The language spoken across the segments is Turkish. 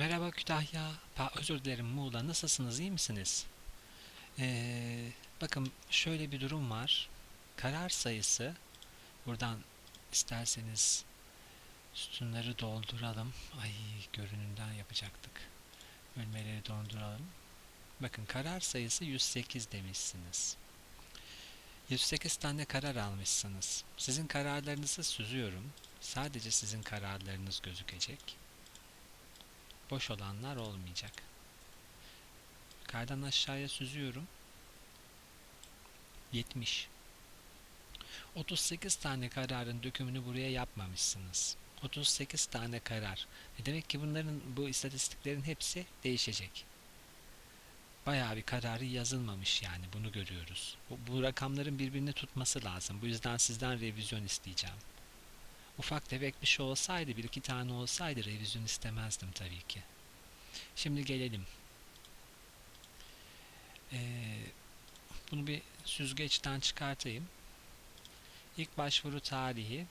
Merhaba Kütahya. Pa özür dilerim Muğla. Nasılsınız? iyi misiniz? Ee, bakın şöyle bir durum var. Karar sayısı buradan isterseniz sütunları dolduralım. Ay görünümden yapacaktık. Bölmeleri dolduralım. Bakın karar sayısı 108 demişsiniz. 108 tane karar almışsınız. Sizin kararlarınızı süzüyorum. Sadece sizin kararlarınız gözükecek. Boş olanlar olmayacak. Yukarıdan aşağıya süzüyorum. 70. 38 tane kararın dökümünü buraya yapmamışsınız. 38 tane karar. E demek ki bunların bu istatistiklerin hepsi değişecek. Bayağı bir kararı yazılmamış yani bunu görüyoruz. Bu, bu rakamların birbirini tutması lazım. Bu yüzden sizden revizyon isteyeceğim. Ufak tefek bir şey olsaydı, bir iki tane olsaydı revizyon istemezdim tabii ki. Şimdi gelelim. Ee, bunu bir süzgeçten çıkartayım. İlk başvuru tarihi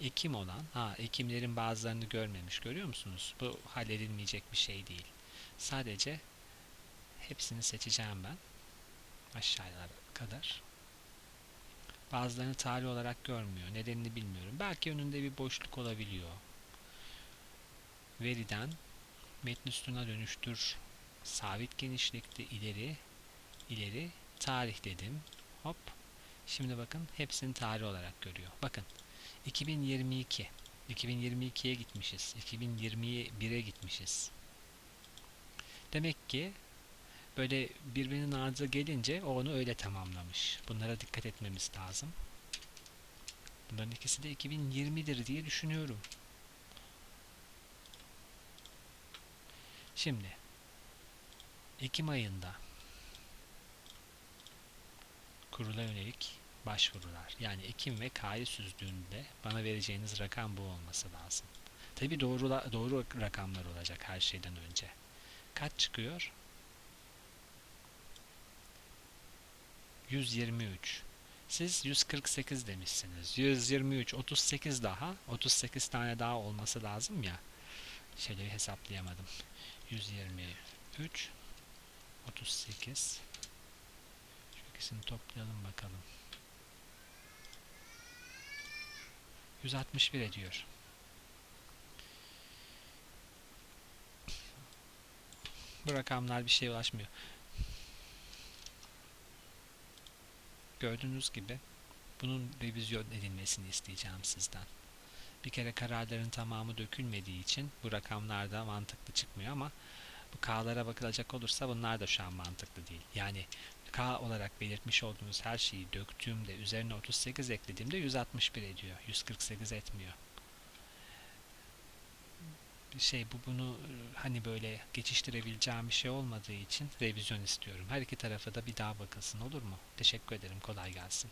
Ekim olan, ha Ekimlerin bazılarını görmemiş görüyor musunuz? Bu halledilmeyecek bir şey değil. Sadece hepsini seçeceğim ben. Aşağıya kadar. Bazılarını tarih olarak görmüyor. Nedenini bilmiyorum. Belki önünde bir boşluk olabiliyor. Veriden metni sütuna dönüştür. Sabit genişlikte ileri ileri tarih dedim. Hop. Şimdi bakın hepsini tarih olarak görüyor. Bakın 2022 2022'ye gitmişiz. 2021'e gitmişiz. Demek ki böyle birbirinin ardı gelince o onu öyle tamamlamış. Bunlara dikkat etmemiz lazım. Bunların ikisi de 2020'dir diye düşünüyorum. Şimdi Ekim ayında kurula yönelik başvurular. Yani Ekim ve K'yı süzdüğünde bana vereceğiniz rakam bu olması lazım. Tabi doğru, doğru rakamlar olacak her şeyden önce. Kaç çıkıyor? 123. Siz 148 demişsiniz. 123, 38 daha. 38 tane daha olması lazım ya. Şeyleri hesaplayamadım. 123, 38. Şu ikisini toplayalım bakalım. 161 ediyor. Bu rakamlar bir şeye ulaşmıyor. Gördüğünüz gibi bunun revizyon edilmesini isteyeceğim sizden. Bir kere kararların tamamı dökülmediği için bu rakamlar da mantıklı çıkmıyor ama bu K'lara bakılacak olursa bunlar da şu an mantıklı değil. Yani K olarak belirtmiş olduğunuz her şeyi döktüğümde üzerine 38 eklediğimde 161 ediyor. 148 etmiyor. Şey bu bunu hani böyle geçiştirebileceğim bir şey olmadığı için revizyon istiyorum. Her iki tarafa da bir daha bakılsın olur mu? Teşekkür ederim. Kolay gelsin.